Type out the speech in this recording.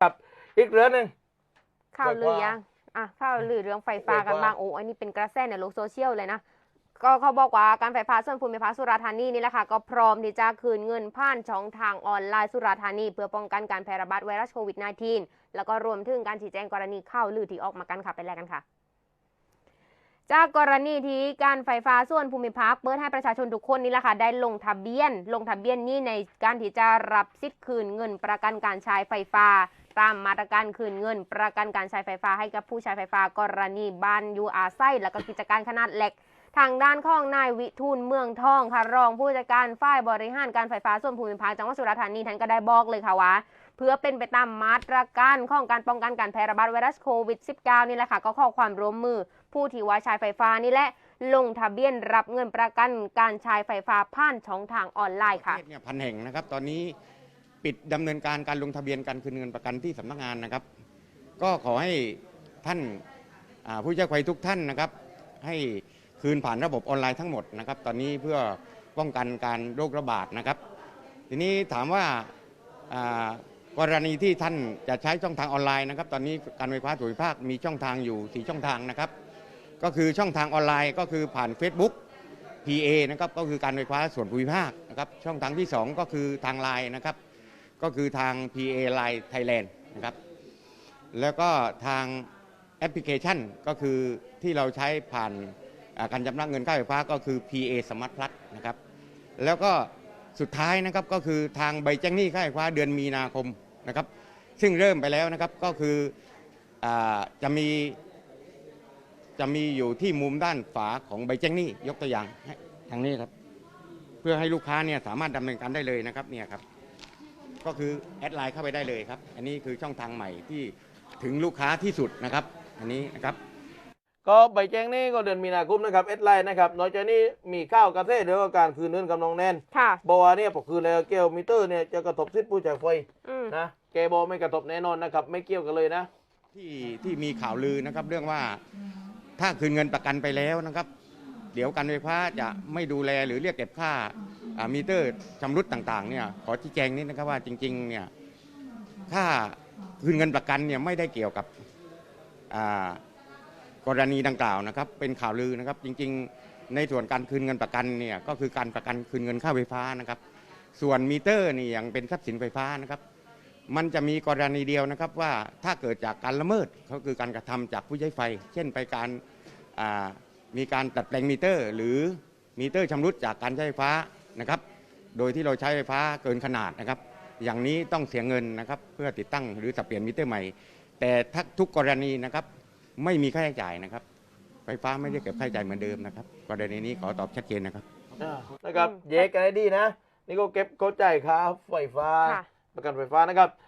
ครับอีกเรื่องหนึ่งข่าวไฟลือฟ้ายังอะข่าวลือเรื่องไฟฟ้าไฟฟ้ากันบ้างโอ้อันนี้เป็นกระแสในโลกโซเชียลเลยนะก็เขาบอกว่าการไฟฟ้าส่วนภูมิภาคสุราษฎร์ธานีนี่แหละค่ะ ก็พร้อมที่จะคืนเงินผ่านช่องทางออนไลน์สุราษฎร์ธานี เพื่อป้องกันการแพร่ระบาดไวรัสโควิด -19 แล้วก็รวมถึงการชี้แจงกรณีข่าวลือที่ออกมากันค่ะไปแลกกันค่ะ จากกรณีที่การไฟฟ้าส่วนภูมิภาคเปิดให้ประชาชนทุกคนนี่แหละค่ะได้ลงทะเบียน ลงทะเบียนนี้ในการที่จะรับสิทธิ์คืนเงินประกันการใช้ไฟฟ้า ตามมาตรการคืนเงิน ประกันการใช้ไฟฟ้าให้กับผู้ใช้ไฟฟ้ากรณีบ้านอยู่อาศัยและก็กิจการขนาดเล็ก ทางด้านของนายวิทูลเมืองทองค่ะรองผู้จัดการฝ่ายบริหารการไฟฟ้าส่วนภูมิภาคจังหวัดสุราษฎร์ธานีท่านก็ได้บอกเลยค่ะว่าเพื่อเป็นไปตามมาตรการของการป้องกันการแพร่ระบาดไวรัสโควิด -19 นี่แหละค่ะก็ขอความร่วมมือ ผู้ที่ว่าใช้ไฟฟ้านี่แหละลงทะเบียนรับเงินประกันการใช้ไฟฟ้าผ่านช่องทางออนไลน์ค่ะเทศเนี่ยพันแห่งนะครับ ตอนนี้ปิดดำเนินการการลงทะเบียนการคืนเงินประกันที่สำนักงานนะครับ ก็ขอให้ท่านผู้ใช้ไฟทุกท่านนะครับ ให้ คืนผ่านระบบออนไลน์ทั้งหมดนะครับ ตอนนี้เพื่อป้องกันการโรคระบาดนะครับ ทีนี้ถามว่ากรณีที่ท่านจะใช้ช่องทางออนไลน์นะครับ ตอนนี้การไฟฟ้าส่วนภูมิภาคมีช่องทางอยู่สี่ช่องทางนะครับ ก็คือช่องทางออนไลน์ก็คือผ่าน Facebook PA นะครับก็คือการไฟฟ้าส่วนภูมิภาคนะครับช่องทางที่ 2 ก็คือทางไลน์นะครับ ก็คือทาง PA Line Thailand นะครับแล้วก็ทางแอปพลิเคชันก็คือที่เราใช้ผ่าน การชำระเงินค่าไฟฟ้าก็คือ PA Smart Plus นะครับ แล้วก็สุดท้ายนะครับก็คือทางใบแจ้งหนี้ค่าไฟฟ้าเดือนมีนาคมนะครับ ซึ่งเริ่มไปแล้วนะครับก็คืออจะมีจะมีอยู่ที่มุมด้านฝาของใบแจ้งหนี้ยกตัวอย่างทางนี้ครับ เพื่อให้ลูกค้าเนี่ยสามารถดำเนินการได้เลยนะครับเนี่ยครับ ก็คือแอดไลน์เข้าไปได้เลยครับ อันนี้คือช่องทางใหม่ที่ถึงลูกค้าที่สุดนะครับ อันนี้นะครับ ก็ใบแจ้งนี้ก็เดือนมีนาคมนะครับเอสไลน์นะครับนอกจากนี้มีข้าวกระเทศเรื่องของการคืนเงินกับน้องแนนค่ะบอกว่าเนี่ยพอคืนแล้วเกลมิเตอร์เนี่ยจะกระทบสิทธิผู้ใช้ไฟอืมนะแกบอกไม่กระทบแน่นอนนะครับไม่เกี่ยวกันเลยนะ ที่ที่มีข่าวลือนะครับเรื่องว่าถ้าคืนเงินประกันไปแล้วนะครับ เดี๋ยวการไฟฟ้าจะไม่ดูแลหรือเรียกเก็บค่าอ่ามิเตอร์ชำรุดต่างๆเนี่ยขอชี้แจงนิดนะครับว่าจริงๆเนี่ยค่าคืนเงินประกันเนี่ยไม่ได้เกี่ยวกับอ่า กรณีดังกล่าวนะครับ เป็นข่าวลือนะครับ จริงๆ ในส่วนการคืนเงินประกันเนี่ยก็คือการประกันคืนเงินค่าไฟฟ้านะครับ ส่วนมิเตอร์นี่ยังเป็นทรัพย์สินไฟฟ้านะครับ มันจะมีกรณีเดียวนะครับว่าถ้าเกิดจากการละเมิดก็คือการกระทำจากผู้ใช้ไฟ เช่นไปการมีการตัดแปลงมิเตอร์ หรือมิเตอร์ชำรุดจากการใช้ไฟฟ้านะครับ โดยที่เราใช้ไฟฟ้าเกินขนาดนะครับ อย่างนี้ต้องเสียเงินนะครับเพื่อติดตั้งหรือสับเปลี่ยนมิเตอร์ใหม่ แต่ทุกกรณีนะครับ ไม่มีค่าใช้จ่ายนะครับ ไฟฟ้าไม่ได้เก็บค่าใช้จ่ายเหมือนเดิมนะครับกรณีนี้ขอตอบชัดเจนนะครับอ่านะครับอืมแยกกันให้ดีนะ นี่ก็เก็บเข้าใจายค่าไฟฟ้า ค่ะ ประกันไฟฟ้านะครับ